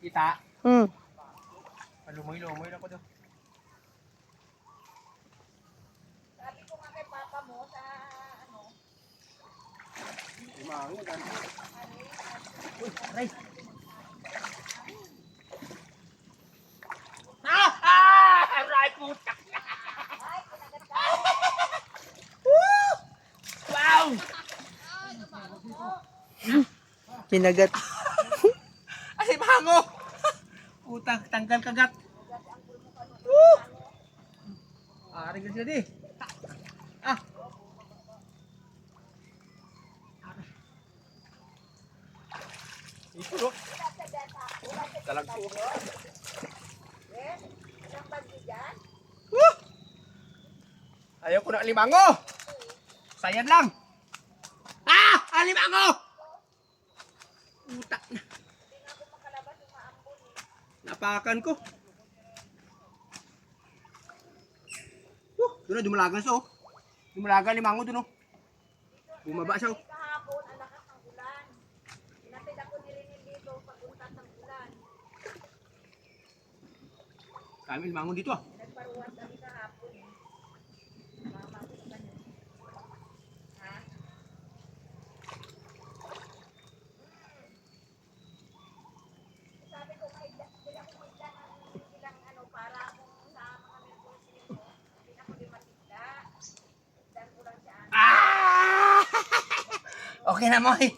kita. Hmm. Lumoy-lumoy lang ko doon. Sabi ko nga kay papa mo sa ano, Limango, dami. Uy, aray. Ah! Ah! Aray! Woo! Wow! Kinagat. Bango! Utang, tanggal kagat. Woo! Aray ka sila di. Ah! Ito, no? Talag dyan. Woo! Ayaw ko na alimango! Sayad lang! Ah! Alimango! Utak na. Napakan ko. Woo! Doon na, dumulagan siya oh. Dumulagan limango doon oh. Bumaba siya oh. Kahapon, ang lakas ng ulan. Ako ni Rinil dito pagunta ng ulan. Kami limango dito ah. Nagparuwan kami kahapon. eh. Okay na, Moy.